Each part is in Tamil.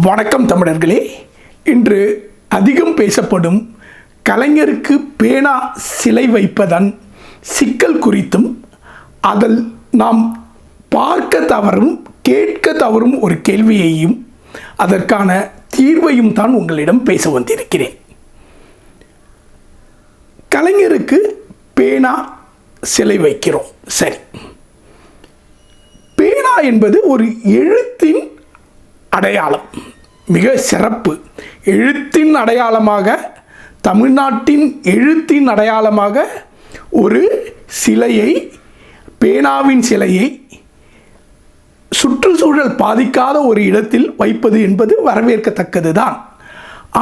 வணக்கம் தமிழர்களே. இன்று அதிகம் பேசப்படும் கலைஞருக்கு பேனா சிலை வைப்பதன் சிக்கல் குறித்தும் அதில் நாம் பார்க்க தவறும் கேட்க தவறும் ஒரு கேள்வியையும் அதற்கான தீர்வையும் தான் உங்களிடம் பேச வந்திருக்கிறேன். கலைஞருக்கு பேனா சிலை வைக்கிறோம். சரி. பேனா என்பது ஒரு எழுத்தின் அடையாளம். மிக சிறப்பு. எழுத்தின் அடையாளமாக தமிழ்நாட்டின் எழுத்தின் அடையாளமாக ஒரு சிலையை பேனாவின் சிலையை சுற்றுச்சூழல் பாதிக்காத ஒரு இடத்தில் வைப்பது என்பது வரவேற்கத்தக்கது தான்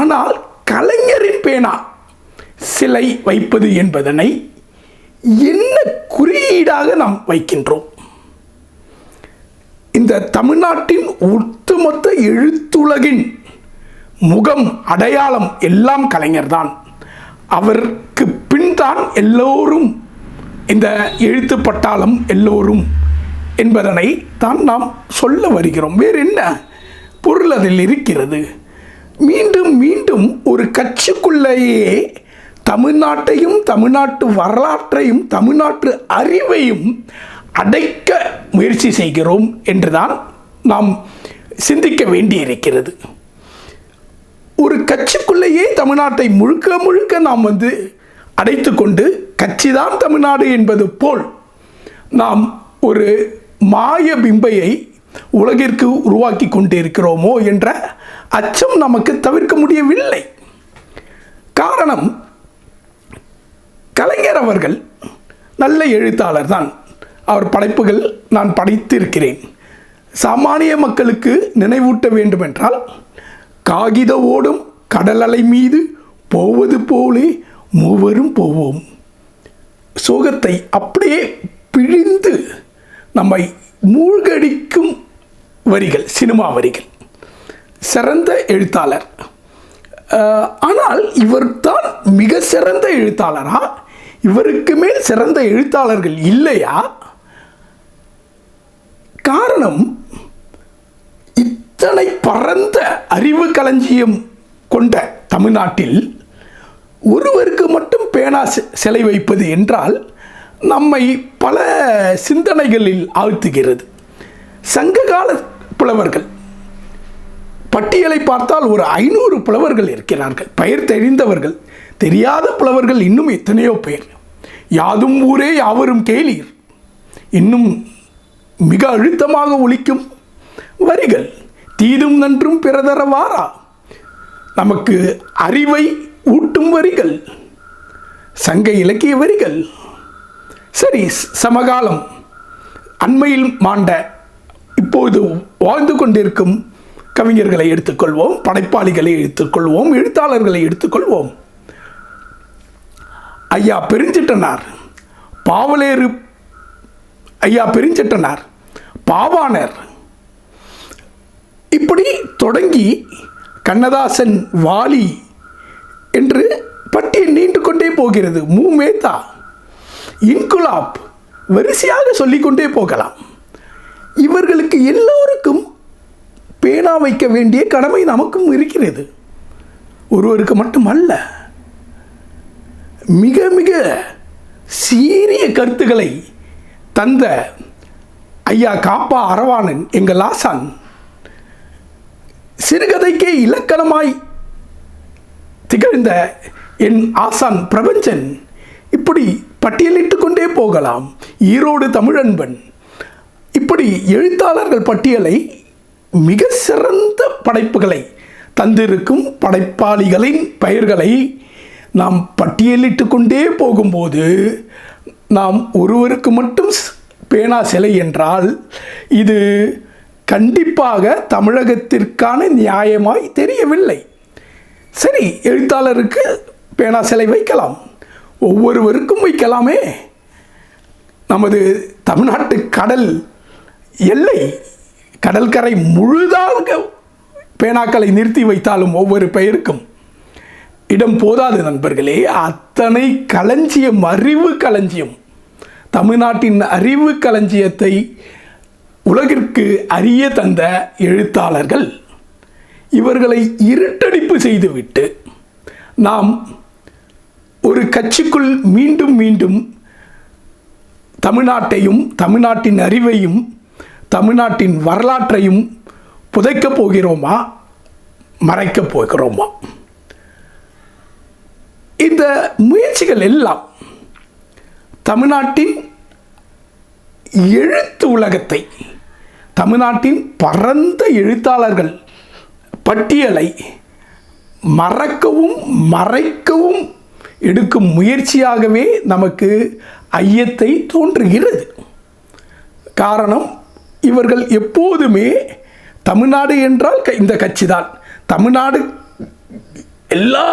ஆனால் கலைஞரின் பேனா சிலை வைப்பது என்பதனை என்ன குறியீடாக நாம் வைக்கின்றோம்? இந்த தமிழ்நாட்டின் ஒட்டுமொத்த எழுத்துலகின் முகம் அடையாளம் எல்லாம் கலைஞர்தான். அவருக்கு பின்தான் எல்லோரும் இந்த எழுத்து பட்டாளம் எல்லோரும் என்பதனை தான் நாம் சொல்ல வருகிறோம். வேறு என்ன பொருள் அதில் இருக்கிறது? மீண்டும் மீண்டும் ஒரு கட்சிக்குள்ளேயே தமிழ்நாட்டையும் தமிழ்நாட்டு வரலாற்றையும் தமிழ்நாட்டு அறிவையும் அடைக்க முயற்சி செய்கிறோம் என்றுதான் நாம் சிந்திக்க வேண்டியிருக்கிறது. ஒரு கட்சிக்குள்ளேயே தமிழ்நாட்டை முழுக்க முழுக்க நாம் வந்து அடைத்து கொண்டு கட்சிதான் தமிழ்நாடு என்பது போல் நாம் ஒரு மாய பிம்பையை உலகிற்கு உருவாக்கி கொண்டிருக்கிறோமோ என்ற அச்சம் நமக்கு தவிர்க்க முடியவில்லை. காரணம் கலைஞர் அவர்கள் நல்ல எழுத்தாளர் தான் அவர் படைப்புகள் நான் படைத்திருக்கிறேன். சாமானிய மக்களுக்கு நினைவூட்ட வேண்டுமென்றால் காகித ஓடும் கடல் அலை மீது போவது போலே மூவரும் போவோம். சோகத்தை அப்படியே பிழிந்து நம்மை மூழ்கடிக்கும் வரிகள் சினிமா வரிகள். சிறந்த எழுத்தாளர். ஆனால் ஆனால் இவர்தான் மிக சிறந்த எழுத்தாளரா? இவருக்கு மேல் சிறந்த எழுத்தாளர்கள் இல்லையா? நிறுவனம் இத்தனை பரந்த அறிவு களஞ்சியம் கொண்ட தமிழ்நாட்டில் ஒருவருக்கு மட்டும் பேனா சிலை வைப்பது என்றால் நம்மை பல சிந்தனைகளில் ஆழ்த்துகிறது. சங்ககால புலவர்கள் பட்டியலை பார்த்தால் ஒரு ஐநூறு புலவர்கள் இருக்கிறார்கள். பெயர் தெரிந்தவர்கள் தெரியாத புலவர்கள் இன்னும் எத்தனையோ பேர். யாதும் ஊரே யாவரும் கேளீர். இன்னும் மிக அழுத்தமாக ஒழிக்கும் வரிகள் தீதும் நன்றும் பிறதர வாரா நமக்கு அறிவை ஊட்டும் வரிகள் சங்க இலக்கிய வரிகள். சரி சமகாலம். அண்மையில் மாண்ட இப்போது வாழ்ந்து கொண்டிருக்கும் கவிஞர்களை எடுத்துக்கொள்வோம் படைப்பாளிகளை எடுத்துக்கொள்வோம் எழுத்தாளர்களை எடுத்துக்கொள்வோம். ஐயா பெருஞ்சிட்டனார் பாவலேறு ஐயா பெருஞ்சிட்டனார் பாவாணர். இப்படி தொடங்கி கண்ணதாசன் வாலி என்று பட்டியல் நீண்டு கொண்டே போகிறது. மு. மேத்தா இன்குலாப் வரிசையாக சொல்லிக்கொண்டே போகலாம். இவர்களுக்கு எல்லோருக்கும் பேனா வைக்க வேண்டிய கடமை நமக்கும் இருக்கிறது. ஒருவருக்கு மட்டுமல்ல மிக மிக சீரிய கருத்துக்களை தந்த ஐயா காப்பா அரவாணன் எங்கள் ஆசான் சிறுகதைக்கே இலக்கணமாய் திகழ்ந்த என் ஆசான் பிரபஞ்சன் இப்படி பட்டியலிட்டு கொண்டே போகலாம். ஈரோடு தமிழன்பன். இப்படி எழுத்தாளர்கள் பட்டியலை மிக சிறந்த படைப்புகளை தந்திருக்கும் படைப்பாளிகளின் பெயர்களை நாம் பட்டியலிட்டு கொண்டே போகும்போது நாம் ஒருவருக்கு மட்டும் ஸ்- பேனா சிலை என்றால் இது கண்டிப்பாக தமிழகத்திற்கான நியாயமாய் தெரியவில்லை. சரி எழுத்தாளருக்கு பேனா சிலை வைக்கலாம். ஒவ்வொருவருக்கும் வைக்கலாமே. நமது தமிழ்நாட்டு கடல் எல்லை கடற்கரை முழுதாக பேனாக்களை நிறுத்தி வைத்தாலும் ஒவ்வொரு பெயருக்கும். இடம் போதாது நண்பர்களே அத்தனை களஞ்சியம் அறிவு களஞ்சியம். தமிழ்நாட்டின் அறிவு களஞ்சியத்தை உலகிற்கு அறிய தந்த எழுத்தாளர்கள். இவர்களை இருட்டடிப்பு செய்துவிட்டு நாம் ஒரு கட்சிக்குள் மீண்டும் மீண்டும் தமிழ்நாட்டையும் தமிழ்நாட்டின் அறிவையும் தமிழ்நாட்டின் வரலாற்றையும் புதைக்கப் போகிறோமா? மறைக்கப் போகிறோமா? இந்த முயற்சிகள் எல்லாம் தமிழ்நாட்டின் எழுத்து உலகத்தை தமிழ்நாட்டின் பரந்த எழுத்தாளர்கள் பட்டியலை மறக்கவும் மறைக்கவும் எடுக்கும் முயற்சியாகவே நமக்கு ஐயத்தை தோன்றுகிறது. காரணம் இவர்கள் எப்போதுமே தமிழ்நாடு என்றால் க- இந்த கட்சி தான் தமிழ்நாடு எல்லா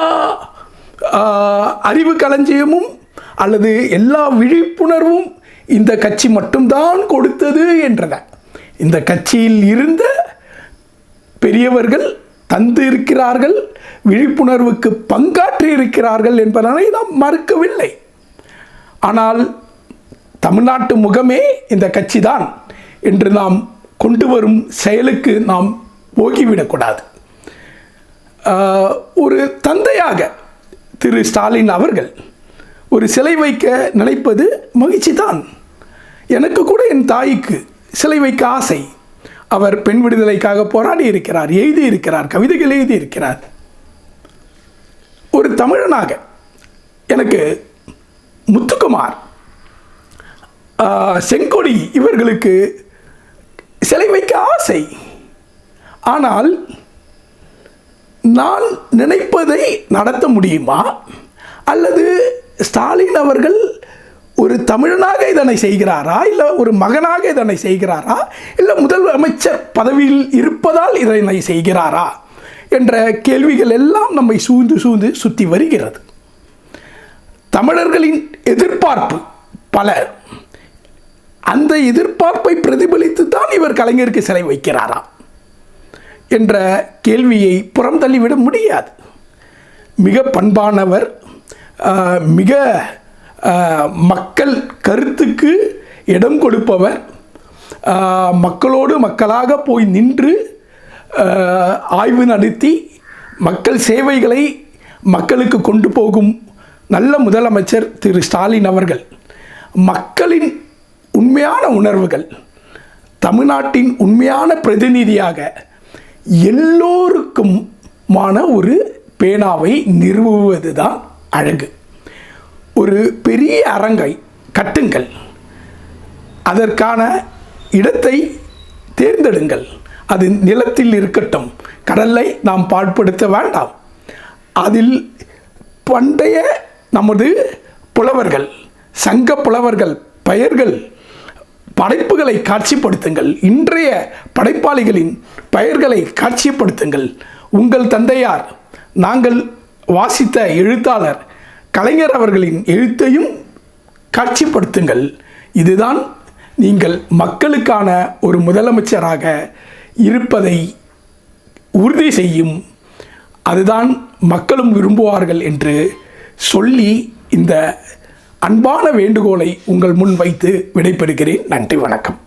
அறிவு களஞ்சியமும் அல்லது எல்லா விழிப்புணர்வும் இந்த கட்சி மட்டும்தான் கொடுத்தது என்றத இந்த கட்சியில் இருந்த பெரியவர்கள் தந்து இருக்கிறார்கள் விழிப்புணர்வுக்கு பங்காற்றி இருக்கிறார்கள் என்பதனை நாம் மறுக்கவில்லை. ஆனால் தமிழ்நாட்டு முகமே இந்த கட்சி தான் என்று நாம் கொண்டு வரும் செயலுக்கு நாம் போகிவிடக்கூடாது. ஒரு தந்தையாக திரு ஸ்டாலின் அவர்கள் ஒரு சிலை வைக்க நினைப்பது மகிழ்ச்சி தான் எனக்கு கூட என் தாய்க்கு சிலை வைக்க ஆசை. அவர் பெண் விடுதலைக்காக போராடி இருக்கிறார் எழுதி இருக்கிறார் கவிதைகள் எழுதி இருக்கிறார். ஒரு தமிழனாக எனக்கு முத்துக்குமார் செங்கொடி இவர்களுக்கு சிலை வைக்க ஆசை. ஆனால் நான் நினைப்பதை நடத்த முடியுமா? அல்லது ஸ்டாலின் அவர்கள் ஒரு தமிழனாக இதனை செய்கிறாரா? இல்லை ஒரு மகனாக இதனை செய்கிறாரா? இல்லை முதலமைச்சர் பதவியில் இருப்பதால் இதனை செய்கிறாரா? என்ற கேள்விகள் எல்லாம் நம்மை சூழ்ந்து சூழ்ந்து சுற்றி வருகிறது. தமிழர்களின் எதிர்பார்ப்பு பல அந்த எதிர்பார்ப்பை பிரதிபலித்து தான் இவர் கலைஞருக்கு சிலை வைக்கிறாரா? என்ற கேள்வியை புறம் தள்ளிவிட முடியாது. மிக பண்பானவர் மிக மக்கள் கருத்துக்கு இடம் கொடுப்பவர். மக்களோடு மக்களாக போய் நின்று ஆய்வு நடத்தி மக்கள் சேவைகளை மக்களுக்கு கொண்டு போகும் நல்ல முதலமைச்சர் திரு ஸ்டாலின் அவர்கள். மக்களின் உண்மையான உணர்வுகள் தமிழ்நாட்டின் உண்மையான பிரதிநிதியாக எல்லோருக்குமான ஒரு பேனாவை நிறுவுவது தான் அழகு. ஒரு பெரிய அரங்கை கட்டுங்கள். அதற்கான இடத்தை தேர்ந்தெடுங்கள். அது நிலத்தில் இருக்கட்டும். கடலை நாம் பாழ்படுத்த வேண்டாம். அதில் பண்டைய நமது புலவர்கள் சங்க புலவர்கள் பெயர்கள் படைப்புகளை காட்சிப்படுத்துங்கள். இன்றைய படைப்பாளிகளின் பெயர்களை காட்சிப்படுத்துங்கள். உங்கள் தந்தையார் நாங்கள் வாசித்த எழுத்தாளர் கலைஞர் அவர்களின் எழுத்தையும் காட்சிப்படுத்துங்கள். இதுதான் நீங்கள் மக்களுக்கான ஒரு முதலமைச்சராக இருப்பதை உறுதி செய்யும். அதுதான் மக்களும் விரும்புவார்கள் என்று சொல்லி இந்த அன்பான வேண்டுகோளை உங்கள் முன் வைத்து விடைபெறுகிறேன். நன்றி வணக்கம்.